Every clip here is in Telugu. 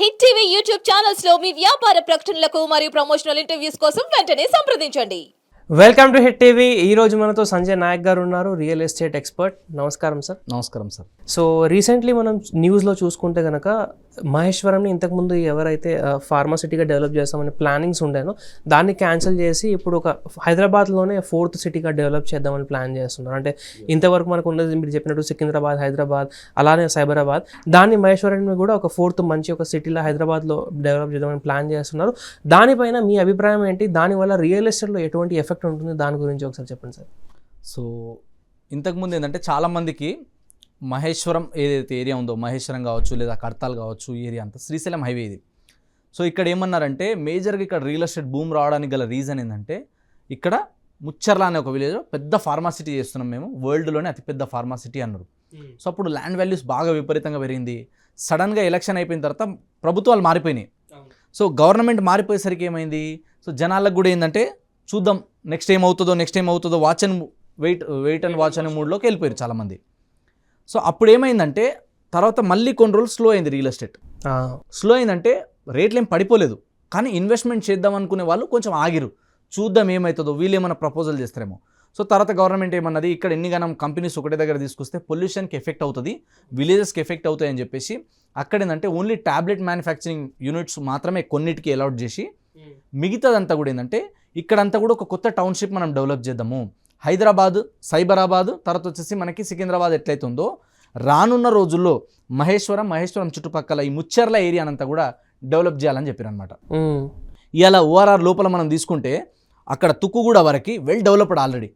హిట్ టీవీ యూట్యూబ్ ఛానల్స్లో మీ వ్యాపార ప్రకటనలకు మరియు ప్రమోషనల్ ఇంటర్వ్యూస్ కోసం వెంటనే సంప్రదించండి. Welcome to Hit TV. ఈ రోజు మనతో సంజయ్ నాయక్ గారు ఉన్నారు రియల్ ఎస్టేట్ ఎక్స్పర్ట్. నమస్కారం సార్. నమస్కారం సార్. సో రీసెంట్లీ మనం న్యూస్లో చూసుకుంటే కనుక మహేశ్వరంని ఇంతకుముందు ఎవరైతే ఫార్మాసిటీగా డెవలప్ చేస్తామని ప్లానింగ్స్ ఉండేనో దాన్ని క్యాన్సిల్ చేసి ఇప్పుడు ఒక హైదరాబాద్లోనే ఫోర్త్ సిటీగా డెవలప్ చేద్దామని ప్లాన్ చేస్తున్నారు. అంటే ఇంతవరకు మనకు ఉన్నది మీరు చెప్పినట్టు సికింద్రాబాద్ హైదరాబాద్ అలానే సైబరాబాద్. దాన్ని మహేశ్వరాన్ని కూడా ఒక ఫోర్త్ మంచి ఒక సిటీలో హైదరాబాద్లో డెవలప్ చేద్దామని ప్లాన్ చేస్తున్నారు. దానిపైన మీ అభిప్రాయం ఏంటి? దానివల్ల రియల్ ఎస్టేట్లో ఎటువంటి ఎఫెక్ట్ ఉంటుంది? దాని గురించి ఒకసారి చెప్పండి సార్. సో ఇంతకుముందు ఏంటంటే చాలామందికి మహేశ్వరం ఏదైతే ఏరియా ఉందో మహేశ్వరం కావచ్చు లేదా కడతాల్ కావచ్చు ఏరియా అంతా శ్రీశైలం హైవే ఇది. సో ఇక్కడ ఏమన్నారంటే మేజర్గా ఇక్కడ రియల్ ఎస్టేట్ భూమి రావడానికి గల రీజన్ ఏంటంటే ఇక్కడ ముచ్చర్ల అనే ఒక విలేజ్ పెద్ద ఫార్మాసిటీ చేస్తున్నాం మేము వరల్డ్లోనే అతిపెద్ద ఫార్మాసిటీ అన్నారు. సో అప్పుడు ల్యాండ్ వాల్యూస్ బాగా విపరీతంగా పెరిగింది. సడన్గా ఎలక్షన్ అయిపోయిన తర్వాత ప్రభుత్వాలు మారిపోయినాయి. సో గవర్నమెంట్ మారిపోయేసరికి ఏమైంది? సో జనాలకు కూడా ఏంటంటే చూద్దాం నెక్స్ట్ ఏమవుతుందో నెక్స్ట్ ఏమవుతుందో watch and wait wait and watch అనే మూడ్లోకి వెళ్ళిపోయారు చాలామంది. సో అప్పుడు ఏమైందంటే తర్వాత మళ్ళీ కొన్ని రోజులు స్లో అయింది రియల్ ఎస్టేట్. ఆ, స్లో అయిందంటే రేట్లు ఏం పడిపోలేదు. కానీ ఇన్వెస్ట్మెంట్ చేద్దాం అనుకునే వాళ్ళు కొంచెం ఆగిరు చూద్దాం ఏమవుతుందో వీళ్ళు ఏమైనా ప్రపోజల్ చేస్తారేమో. సో తర్వాత గవర్నమెంట్ ఏమన్నది ఇక్కడ ఎన్ని గనం కంపెనీస్ ఒకటే దగ్గర తీసుకొస్తే పొల్యూషన్కి ఎఫెక్ట్ అవుతుంది విలేజెస్కి ఎఫెక్ట్ అవుతాయి అని చెప్పేసి అక్కడ ఏంటంటే ఓన్లీ ట్యాబ్లెట్ మ్యానుఫ్యాక్చరింగ్ యూనిట్స్ మాత్రమే కొన్నిటికి అలౌట్ చేసి మిగతాదంతా కూడా ఏంటంటే ఇక్కడంతా కూడా ఒక కొత్త టౌన్షిప్ మనం డెవలప్ చేద్దాము. హైదరాబాద్ సైబరాబాద్ తర్వాత వచ్చేసి మనకి సికింద్రాబాద్ ఎట్లయితే ఉందో రానున్న రోజుల్లో మహేశ్వరం మహేశ్వరం చుట్టుపక్కల ఈ ముచ్చర్ల ఏరియానంతా కూడా డెవలప్ చేయాలని చెప్పారు అనమాట ఉమ్, ఇవాళ ఓఆర్ఆర్ లోపల మనం తీసుకుంటే అక్కడ తుక్కుగూడ వరకు వెల్ డెవలప్డ్ ఆల్రెడీ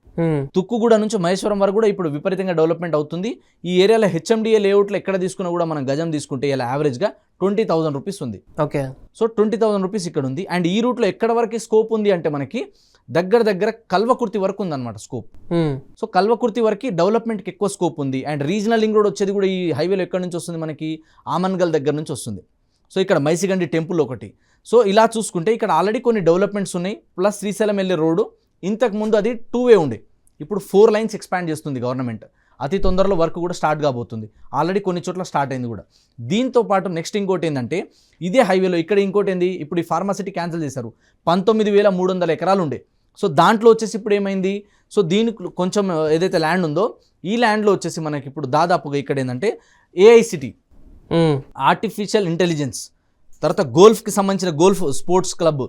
తుక్కుగూడ నుంచి మహేశ్వరం వరకు కూడా ఇప్పుడు విపరీతంగా డెవలప్మెంట్ అవుతుంది. ఈ ఏరియాలో హెచ్ఎండిఏ లేఅవుట్లో ఎక్కడ తీసుకున్నా కూడా మనం గజం తీసుకుంటే ఇలా యావరేజ్గా ట్వంటీ థౌసండ్ రూపీస్ ఉంది. Okay. So twenty thousand rupees ఇక్కడ ఉంది. అండ్ ఈ రూట్లో ఎక్కడ వరకు స్కోప్ ఉంది అంటే మనకి దగ్గర దగ్గర కల్వకుర్తి వరకు ఉందన్నమాట స్కోప్ సో కల్వకుర్తి వరకు డెవలప్మెంట్కి ఎక్కువ స్కోప్ ఉంది. అండ్ రీజనల్ లింక్ రోడ్ వచ్చేది కూడా ఈ హైవేలో ఎక్కడి నుంచి వస్తుంది మనకి? ఆమన్గల్ దగ్గర నుంచి వస్తుంది. సో ఇక్కడ మైసిగండి టెంపుల్ ఒకటి. సో ఇలా చూసుకుంటే ఇక్కడ ఆల్రెడీ కొన్ని డెవలప్మెంట్స్ ఉన్నాయి. ప్లస్ శ్రీశైలం వెళ్ళే రోడ్డు ఇంతకు ముందు అది టూ వే ఉండే. ఇప్పుడు ఫోర్ లైన్స్ ఎక్స్పాండ్ చేస్తుంది గవర్నమెంట్ అతి తొందరలో వర్క్ కూడా స్టార్ట్ కాబోతుంది. ఆల్రెడీ కొన్ని చోట్ల స్టార్ట్ అయింది కూడా. దీంతో పాటు నెక్స్ట్ ఇంకోటి ఏంటంటే ఇదే హైవేలో ఇక్కడ ఇంకోటి ఏంది? ఇప్పుడు ఈ ఫార్మాసిటీ క్యాన్సిల్ చేశారు. పంతొమ్మిది వేల మూడు వందల ఎకరాలు ఉండే. సో దాంట్లో వచ్చేసి ఇప్పుడు ఏమైంది? సో దీనికి కొంచెం ఏదైతే ల్యాండ్ ఉందో ఈ ల్యాండ్లో వచ్చేసి మనకి ఇప్పుడు దాదాపుగా ఇక్కడ ఏంటంటే ఏఐసిటీ ఆర్టిఫిషియల్ ఇంటెలిజెన్స్ తర్వాత గోల్ఫ్కి సంబంధించిన golf sports club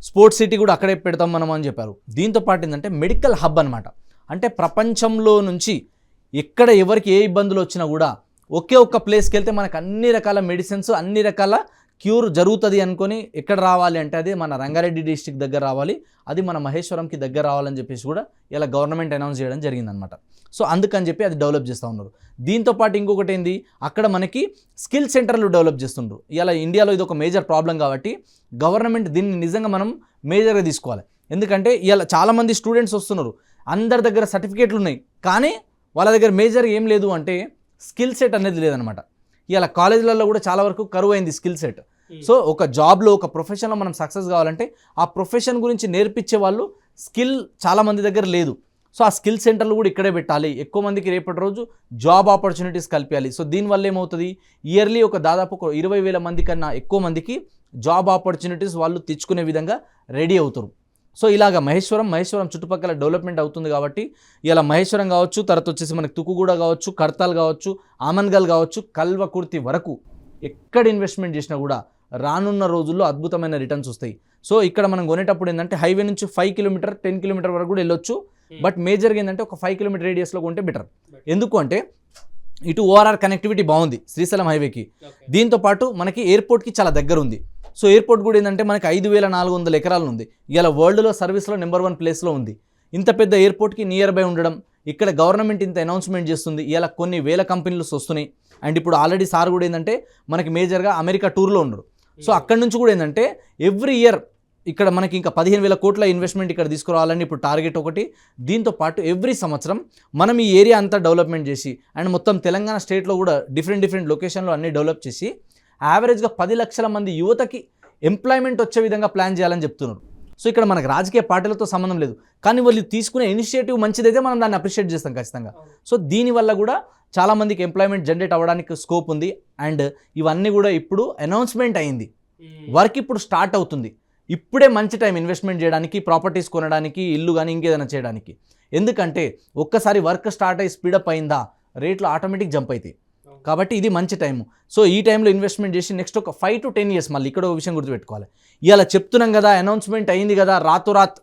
sports city కూడా అక్కడే పెడతాం మనం అని చెప్పారు. దీంతో పాటు ఏంటంటే మెడికల్ హబ్ అనమాట అంటే ప్రపంచంలో నుంచి ఎక్కడ ఎవరికి ఏ ఇబ్బందులు వచ్చినా కూడా ఒకే ఒక్క ప్లేస్కి వెళ్తే మనకు అన్ని రకాల మెడిసిన్స్ అన్ని రకాల క్యూర్ జరుగుతుంది అనుకొని ఎక్కడ రావాలి అంటే అది మన రంగారెడ్డి డిస్టిక్ దగ్గర రావాలి అది మన మహేశ్వరంకి దగ్గర రావాలని చెప్పేసి కూడా ఇలా గవర్నమెంట్ అనౌన్స్ చేయడం జరిగిందనమాట. సో అందుకని చెప్పి అది డెవలప్ చేస్తూ ఉన్నారు. దీంతో పాటు ఇంకొకటి ఏంది? అక్కడ మనకి స్కిల్ సెంటర్లు డెవలప్ చేస్తుండ్రు. ఇలా ఇండియాలో ఇది ఒక మేజర్ ప్రాబ్లం కాబట్టి గవర్నమెంట్ దీన్ని నిజంగా మనం మేజర్గా తీసుకోవాలి. ఎందుకంటే ఇలా చాలామంది స్టూడెంట్స్ వస్తున్నారు. అందరి దగ్గర సర్టిఫికేట్లు ఉన్నాయి. కానీ వాళ్ళ దగ్గర మేజర్ ఏం లేదు అంటే స్కిల్ సెట్ అనేది లేదనమాట. ఇలా కాలేజీలలో కూడా చాలా వరకు కరువు అయింది స్కిల్ సెట్. Hmm. సో ఒక జాబ్లో ఒక ప్రొఫెషన్లో మనం సక్సెస్ కావాలంటే ఆ ప్రొఫెషన్ గురించి నేర్పించే వాళ్ళు స్కిల్ చాలా మంది దగ్గర లేదు. సో ఆ స్కిల్ సెంటర్లు కూడా ఇక్కడే పెట్టాలి. ఎక్కువ మందికి రేపటి రోజు జాబ్ ఆపర్చునిటీస్ కల్పించాలి. సో దీనివల్ల ఏమవుతుంది? ఇయర్లీ ఒక దాదాపు ఒక ఇరవై వేల మంది కన్నా ఎక్కువ మందికి జాబ్ ఆపర్చునిటీస్ వాళ్ళు తెచ్చుకునే విధంగా రెడీ అవుతారు. సో ఇలాగ మహేశ్వరం మహేశ్వరం చుట్టుపక్కల డెవలప్మెంట్ అవుతుంది కాబట్టి ఇలా మహేశ్వరం కావచ్చు తర్వాత వచ్చేసి మనకి తుకుగూడ కావచ్చు కర్తాల్ కావచ్చు ఆమన్గల్ కావచ్చు కల్వకుర్తి వరకు ఎక్కడ ఇన్వెస్ట్మెంట్ చేసినా కూడా రానున్న రోజుల్లో అద్భుతమైన రిటర్న్స్ వస్తాయి. సో ఇక్కడ మనం కొనేటప్పుడు ఏంటంటే హైవే నుంచి ఫైవ్ కిలోమీటర్ టెన్ కిలోమీటర్ వరకు కూడా వెళ్ళొచ్చు. బట్ మేజర్గా ఏంటంటే ఒక ఫైవ్ కిలోమీటర్ రేడియస్లో కొంటే బెటర్. ఎందుకు అంటే ఇటు ఓఆర్ఆర్ కనెక్టివిటీ బాగుంది శ్రీశైలం హైవేకి. దీంతో పాటు మనకి ఎయిర్పోర్ట్కి చాలా దగ్గర ఉంది సో ఎయిర్పోర్ట్ కూడా ఏంటంటే మనకి ఐదు వేల నాలుగు వందల ఎకరాలు ఉంది. ఇలా వరల్డ్లో సర్వీస్లో నెంబర్ వన్ ప్లేస్లో ఉంది. ఇంత పెద్ద ఎయిర్పోర్ట్కి నియర్ బై ఉండడం ఇక్కడ గవర్నమెంట్ ఇంత అనౌన్స్మెంట్ చేస్తుంది. ఇలా కొన్ని వేల కంపెనీలు వస్తున్నాయి. అండ్ ఇప్పుడు ఆల్రెడీ సార్ కూడా ఏంటంటే మనకి మేజర్గా అమెరికా టూర్లో ఉండరు సో అక్కడి నుంచి కూడా ఏంటంటే ఎవ్రీ ఇయర్ ఇక్కడ మనకి ఇంకా పదిహేను వేల కోట్ల ఇన్వెస్ట్మెంట్ ఇక్కడ తీసుకురావాలని ఇప్పుడు టార్గెట్ ఒకటి. దీంతో పాటు ఎవ్రీ సంవత్సరం మనం ఈ ఏరియా అంతా డెవలప్మెంట్ చేసి అండ్ మొత్తం తెలంగాణ స్టేట్లో కూడా డిఫరెంట్ డిఫరెంట్ లొకేషన్లో అన్ని డెవలప్ చేసి యావరేజ్గా పది లక్షల మంది యువతకి ఎంప్లాయ్మెంట్ వచ్చే విధంగా ప్లాన్ చేయాలని చెప్తున్నారు. సో ఇక్కడ మనకు రాజకీయ పార్టీలతో సంబంధం లేదు. కానీ వాళ్ళు తీసుకునే ఇనిషియేటివ్ మంచిదైతే మనం దాన్ని అప్రిషియేట్ చేస్తాం ఖచ్చితంగా. సో దీనివల్ల కూడా చాలామందికి ఎంప్లాయ్మెంట్ జనరేట్ అవ్వడానికి స్కోప్ ఉంది. అండ్ ఇవన్నీ కూడా ఇప్పుడు అనౌన్స్మెంట్ అయింది. వర్క్ ఇప్పుడు స్టార్ట్ అవుతుంది. ఇప్పుడే మంచి టైం ఇన్వెస్ట్మెంట్ చేయడానికి ప్రాపర్టీస్ కొనడానికి ఇల్లు కానీ ఇంకేదైనా చేయడానికి. ఎందుకంటే ఒక్కసారి వర్క్ స్టార్ట్ అయ్యి స్పీడప్ అయిందా రేట్లు ఆటోమేటిక్ జంప్ అవుతాయి కాబట్టి ఇది మంచి టైం సో ఈ టైంలో ఇన్వెస్ట్మెంట్ చేసి నెక్స్ట్ ఒక ఫైవ్ టు టెన్ ఇయర్స్ మళ్ళీ ఇక్కడ ఒక విషయం గుర్తుపెట్టుకోవాలి. ఇవాళ చెప్తున్నాం కదా అనౌన్స్మెంట్ అయింది కదా రాతోరాత్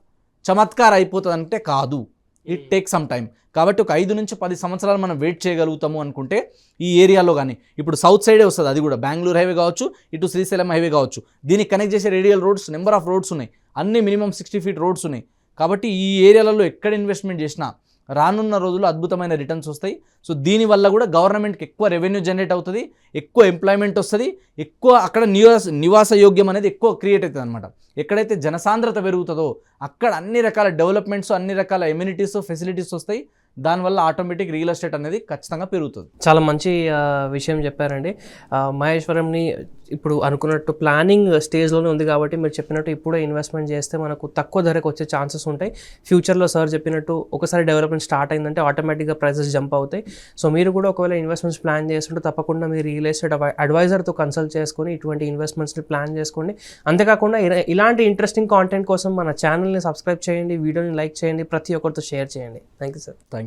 చమత్కార్ అయిపోతుంది అంటే కాదు ఇట్ టేక్ సమ్ టైం కాబట్టి ఒక ఐదు నుంచి పది సంవత్సరాలు మనం వెయిట్ చేయగలుగుతాము అనుకుంటే ఈ ఏరియాలో కానీ ఇప్పుడు సౌత్ సైడే వస్తుంది అది కూడా. బెంగళూరు హైవే కావచ్చు ఇటు శ్రీశైలం హైవే కావచ్చు. దీనికి కనెక్ట్ చేసే radial roads number of roads ఉన్నాయి. అన్ని మినిమం సిక్స్టీ ఫీట్ రోడ్స్ ఉన్నాయి. కాబట్టి ఈ ఏరియాలలో ఎక్కడ ఇన్వెస్ట్మెంట్ చేసినా రానున్న రోజుల్లో అద్భుతమైన రిటర్న్స్ వస్తాయి. సో దీనివల్ల కూడా గవర్నమెంట్కి ఎక్కువ రెవెన్యూ జనరేట్ అవుతుంది ఎక్కువ ఎంప్లాయ్మెంట్ వస్తుంది ఎక్కువ అక్కడ నివాస నివాస యోగ్యం అనేది ఎక్కువ క్రియేట్ అవుతుంది అనమాట ఎక్కడైతే జనసాంద్రత పెరుగుతుందో అక్కడ అన్ని రకాల డెవలప్మెంట్స్ అన్ని రకాల ఎమ్యూనిటీస్ ఫెసిలిటీస్ వస్తాయి. దానివల్ల ఆటోమేటిక్ రియల్ ఎస్టేట్ అనేది ఖచ్చితంగా పెరుగుతుంది. చాలా మంచి విషయం చెప్పారండి. మహేశ్వరంని ఇప్పుడు అనుకున్నట్టు ప్లానింగ్ స్టేజ్లోనే ఉంది కాబట్టి మీరు చెప్పినట్టు ఇప్పుడే ఇన్వెస్ట్మెంట్ చేస్తే మనకు తక్కువ ధరకు వచ్చే ఛాన్సెస్ ఉంటాయి. ఫ్యూచర్లో సార్ చెప్పినట్టు ఒకసారి డెవలప్మెంట్ స్టార్ట్ అయిందంటే ఆటోమేటిక్గా ప్రైసెస్ జంప్ అవుతాయి. సో మీరు కూడా ఒకవేళ ఇన్వెస్ట్మెంట్స్ ప్లాన్ చేస్తుంటే తప్పకుండా మీరు రియల్ ఎస్టేట్ అడ్వైజర్తో కన్సల్ట్ చేసుకొని ఇటువంటి ఇన్వెస్ట్మెంట్స్ని ప్లాన్ చేసుకోండి. అంతేకాకుండా ఇలా- ఇలాంటి ఇంట్రెస్టింగ్ కాంటెంట్ కోసం మన ఛానల్ని సబ్స్క్రైబ్ చేయండి వీడియోని లైక్ చేయండి ప్రతి ఒక్కరితో షేర్ చేయండి. Thank you sir. Thank